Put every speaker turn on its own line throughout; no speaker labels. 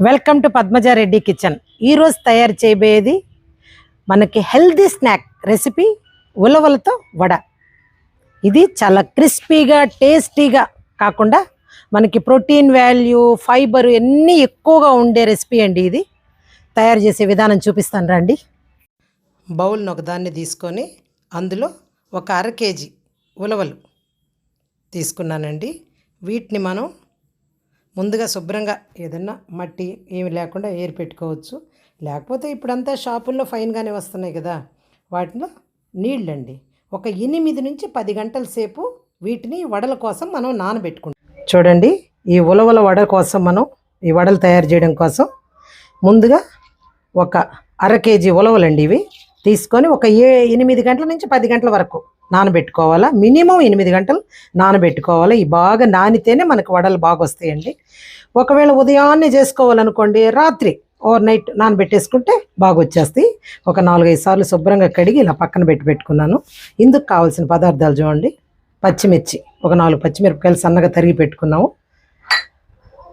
Welcome to Padmaja Reddy kitchen. ఈరోజు తయారు చేయబోయేది మనకి హెల్దీ స్నాక్ రెసిపీ ఉలవలతో వడ. ఇది చాలా క్రిస్పీగా టేస్టీగా కాకుండా మనకి ప్రోటీన్ వాల్యూ ఫైబర్ అన్నీ ఎక్కువగా ఉండే రెసిపీ అండి ఇది. తయారు చేసే విధానం చూపిస్తాను రండి. బౌల్ని ఒకదాన్ని తీసుకొని అందులో ఒక అర కేజీ ఉలవలు తీసుకున్నానండి. వీటిని మనం ముందుగా శుభ్రంగా ఏదన్నా మట్టి ఏమి లేకుండా ఏరి పెట్టుకోవచ్చు. లేకపోతే ఇప్పుడంతా షాపుల్లో ఫైన్గానే వస్తున్నాయి కదా వాటిలో నీళ్ళండి. ఒక ఎనిమిది నుంచి పది గంటల సేపు వీటిని వడల కోసం మనం నానబెట్టుకుంటాం. చూడండి ఈ ఉలవల వడ కోసం మనం ఈ వడలు తయారు చేయడం కోసం ముందుగా ఒక అర కేజీ ఉలవలండి ఇవి. తీసుకొని ఒక ఏ ఎనిమిది గంటల నుంచి పది గంటల వరకు నానబెట్టుకోవాలా? మినిమం ఎనిమిది గంటలు నానబెట్టుకోవాలి? ఈ బాగా నానితేనే మనకు వడలు బాగా వస్తాయండి ఒకవేళ ఉదయాన్నే చేసుకోవాలనుకోండి రాత్రి ఓవర్ నైట్ నానబెట్టేసుకుంటే బాగా వచ్చేస్తాయి ఒక నాలుగైదు సార్లు శుభ్రంగా కడిగి ఇలా పక్కన పెట్టి పెట్టుకున్నాను. ఇందుకు కావాల్సిన పదార్థాలు చూడండి. పచ్చిమిర్చి ఒక నాలుగు పచ్చిమిరపకాయలు సన్నగా తరిగి పెట్టుకున్నాము.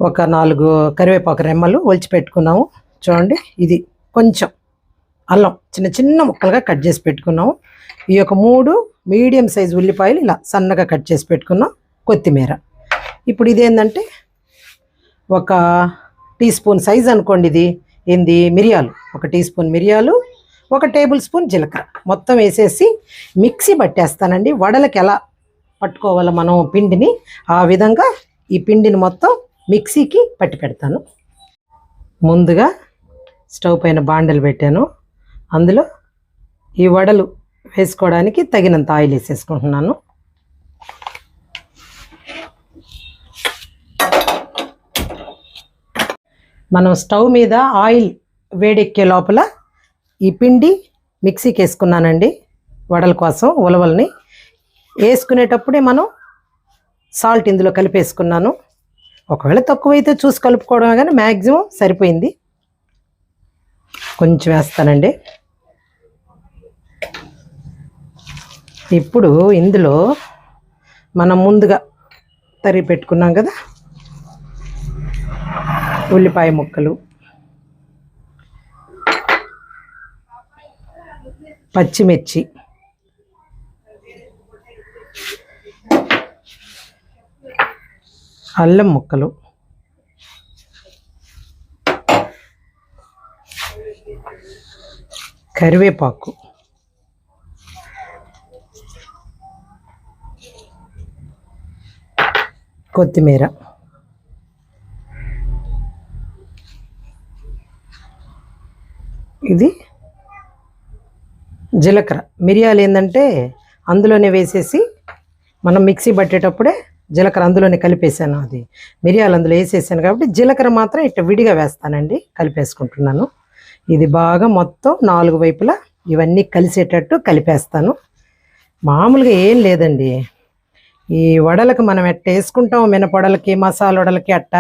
ఒక నాలుగు కరివేపాకు రెమ్మలు ఒలిచి పెట్టుకున్నాము. చూడండి ఇది కొంచెం అల్లం చిన్న చిన్న ముక్కలుగా కట్ చేసి పెట్టుకున్నాము. ఈ యొక్క మూడు మీడియం సైజ్ ఉల్లిపాయలు ఇలా సన్నగా కట్ చేసి పెట్టుకున్నాం కొత్తిమీర. ఇప్పుడు ఇదేంటంటే ఒక టీ స్పూన్ సైజ్ అనుకోండి ఇది. ఏంది? మిరియాలు. ఒక టీ స్పూన్ మిరియాలు ఒక టేబుల్ స్పూన్ జీలకర్ర. మొత్తం వేసేసి మిక్సీ పట్టేస్తానండి. వడలకి ఎలా పట్టుకోవాలో మనం పిండిని ఆ విధంగా ఈ పిండిని మొత్తం మిక్సీకి పట్టి పెడతాను. ముందుగా స్టవ్ పైన బాండలు పెట్టాను. అందులో ఈ వడలు వేసుకోవడానికి తగినంత ఆయిల్ వేసేసుకుంటున్నాను. మనం స్టవ్ మీద ఆయిల్ వేడెక్కే లోపల ఈ పిండి మిక్సీకి వేసుకున్నానండి. వడల కోసం ఉలవల్ని. వేసుకునేటప్పుడే మనం సాల్ట్ ఇందులో కలిపేసుకున్నాను. ఒకవేళ తక్కువైతే చూసి కలుపుకోవడమే కానీ మ్యాక్సిమం సరిపోయింది. కొంచెం వేస్తానండి. ఇప్పుడు ఇందులో మనం ముందుగా తరిగి పెట్టుకున్నాం కదా? ఉల్లిపాయ ముక్కలు పచ్చిమిర్చి అల్లం ముక్కలు కరివేపాకు. కొత్తిమీర. ఇది జీలకర్ర. మిరియాలు ఏంటంటే అందులోనే వేసేసి మనం మిక్సీ పట్టేటప్పుడే జీలకర్ర అందులోనే కలిపేసాను అది. మిరియాలు అందులో వేసేసాను కాబట్టి జీలకర్ర మాత్రం ఇట్లా విడిగా వేస్తానండి కలిపేసుకుంటున్నాను. ఇది బాగా మొత్తం నాలుగు వైపులా ఇవన్నీ కలిసేటట్టు కలిపేస్తాను. మామూలుగా ఏం లేదండి. ఈ వడలకు మనం ఎట్ట వేసుకుంటాం? మినపొడలకి మసాలా వడలకి అట్ట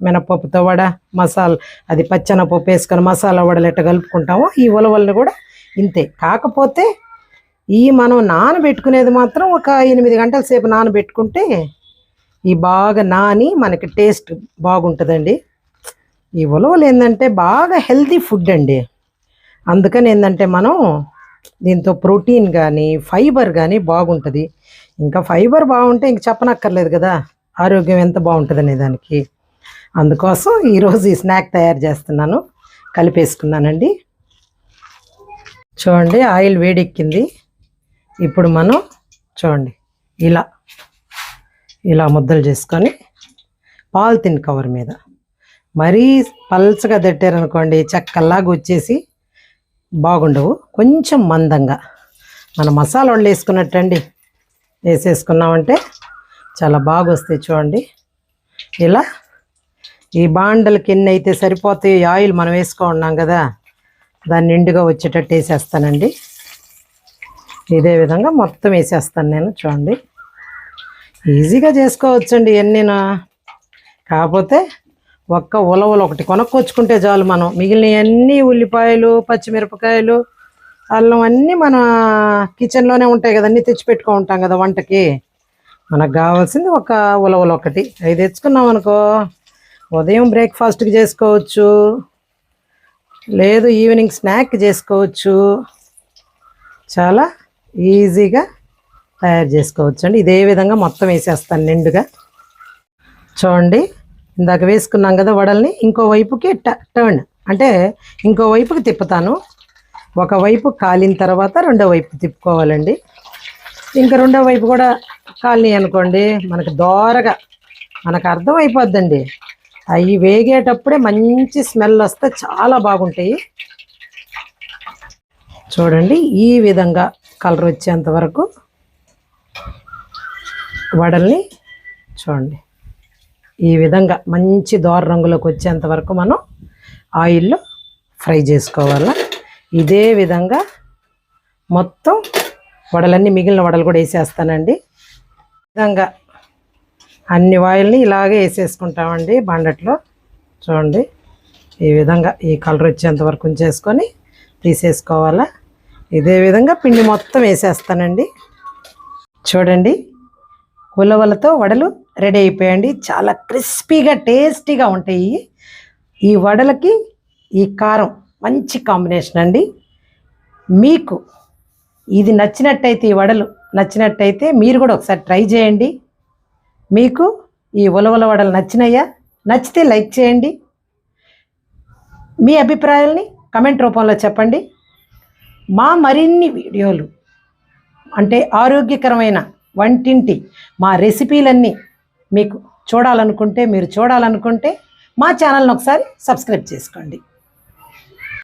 మినపప్పుతో వడ మసాలా అది పచ్చన పప్పు వేసుకొని మసాలా వడలు ఎట్ట కలుపుకుంటామో ఈ ఉలవలను కూడా ఇంతే. కాకపోతే ఈ మనం నానబెట్టుకునేది మాత్రం ఒక ఎనిమిది గంటల సేపు నానబెట్టుకుంటే ఈ బాగా నాని మనకి టేస్ట్ బాగుంటుందండి. ఈ ఉలవలు ఏంటంటే బాగా హెల్తీ ఫుడ్ అండి. అందుకని ఏంటంటే మనం దీంతో ప్రోటీన్ కానీ ఫైబర్ కానీ బాగుంటుంది. ఇంకా ఫైబర్ బాగుంటే ఇంక చెప్పనక్కర్లేదు కదా. ఆరోగ్యం ఎంత బాగుంటుంది అనే దానికి. అందుకోసం ఈరోజు ఈ స్నాక్ తయారు చేస్తున్నాను. కలిపేసుకున్నానండి. చూడండి ఆయిల్ వేడెక్కింది. ఇప్పుడు మనం చూడండి ఇలా ఇలా ముద్దలు చేసుకొని పాలిథిన్ కవర్ మీద. మరీ పల్చగా తట్టారనుకోండి చెక్కల్లాగా వచ్చేసి బాగుండవు. కొంచెం మందంగా. మన మసాలా వాళ్ళు వేసుకున్నట్టండి వేసేసుకున్నామంటే చాలా బాగా వస్తాయి చూడండి. ఇలా ఈ బాండలకి ఎన్ని అయితే సరిపోతాయి ఆయిల్ మనం వేసుకో ఉన్నాం కదా దాన్ని నిండుగా వచ్చేటట్టు వేసేస్తానండి. ఇదే విధంగా మొత్తం వేసేస్తాను నేను చూడండి. ఈజీగా చేసుకోవచ్చండి ఎన్నీనా. కాకపోతే ఒక్క ఉలవలు ఒకటి కొనుక్కొచ్చుకుంటే చాలు మనం. మిగిలిన అన్నీ ఉల్లిపాయలు పచ్చిమిరపకాయలు అల్లం అన్నీ మన కిచెన్లోనే ఉంటాయి కదా అన్నీ తెచ్చిపెట్టుకో ఉంటాం కదా వంటకి. మనకు కావాల్సింది ఒక ఉలవలు ఒకటి. అవి తెచ్చుకున్నాం అనుకో ఉదయం బ్రేక్ఫాస్ట్కి చేసుకోవచ్చు లేదు ఈవినింగ్ స్నాక్ చేసుకోవచ్చు. చాలా ఈజీగా తయారు చేసుకోవచ్చు అండి. ఇదే విధంగా మొత్తం వేసేస్తాను నిండుగా. చూడండి ఇందాక వేసుకున్నాం కదా వడల్ని ఇంకో వైపుకి ట- టర్న్ అంటే ఇంకో వైపుకి తిప్పుతాను. ఒక వైపు కాలిన తర్వాత రెండో వైపు తిప్పుకోవాలండి. ఇంకా రెండో వైపు కూడా కాలిని అనుకోండి మనకు దోరగా మనకు అర్థం అయిపోద్దండి అవి వేగేటప్పుడే మంచి స్మెల్ వస్తే చాలా బాగుంటాయి. చూడండి ఈ విధంగా కలర్ వచ్చేంత వరకు వడల్ని చూడండి. ఈ విధంగా మంచి దోర రంగులోకి వచ్చేంత వరకు మనం ఆయిల్లో ఫ్రై చేసుకోవాలి. ఇదే విధంగా మొత్తం వడలన్నీ మిగిలిన వడలు కూడా వేసేస్తానండి. ఈ విధంగా అన్ని వాయిల్ని ఇలాగే వేసేసుకుంటామండి బండట్లో. చూడండి ఈ విధంగా ఈ కలర్ వచ్చేంత వరకు ఉంచేసుకొని తీసేసుకోవాలా. ఇదే విధంగా పిండి మొత్తం వేసేస్తానండి. చూడండి ఉలవలతో వడలు రెడీ అయిపోయండి చాలా క్రిస్పీగా టేస్టీగా ఉంటాయి. ఈ వడలకి ఈ కారం మంచి కాంబినేషన్ అండి. మీకు ఇది నచ్చినట్టయితే ఈ వడలు నచ్చినట్టయితే మీరు కూడా ఒకసారి ట్రై చేయండి. మీకు ఈ ఉలవల వడలు నచ్చినాయా నచ్చితే లైక్ చేయండి. మీ అభిప్రాయాల్ని కమెంట్ రూపంలో చెప్పండి. మా మరిన్ని వీడియోలు అంటే ఆరోగ్యకరమైన వంటింటి మా రెసిపీలన్నీ మీకు చూడాలనుకుంటే మీరు చూడాలనుకుంటే మా ఛానల్ని ఒకసారి సబ్స్క్రైబ్ చేసుకోండి.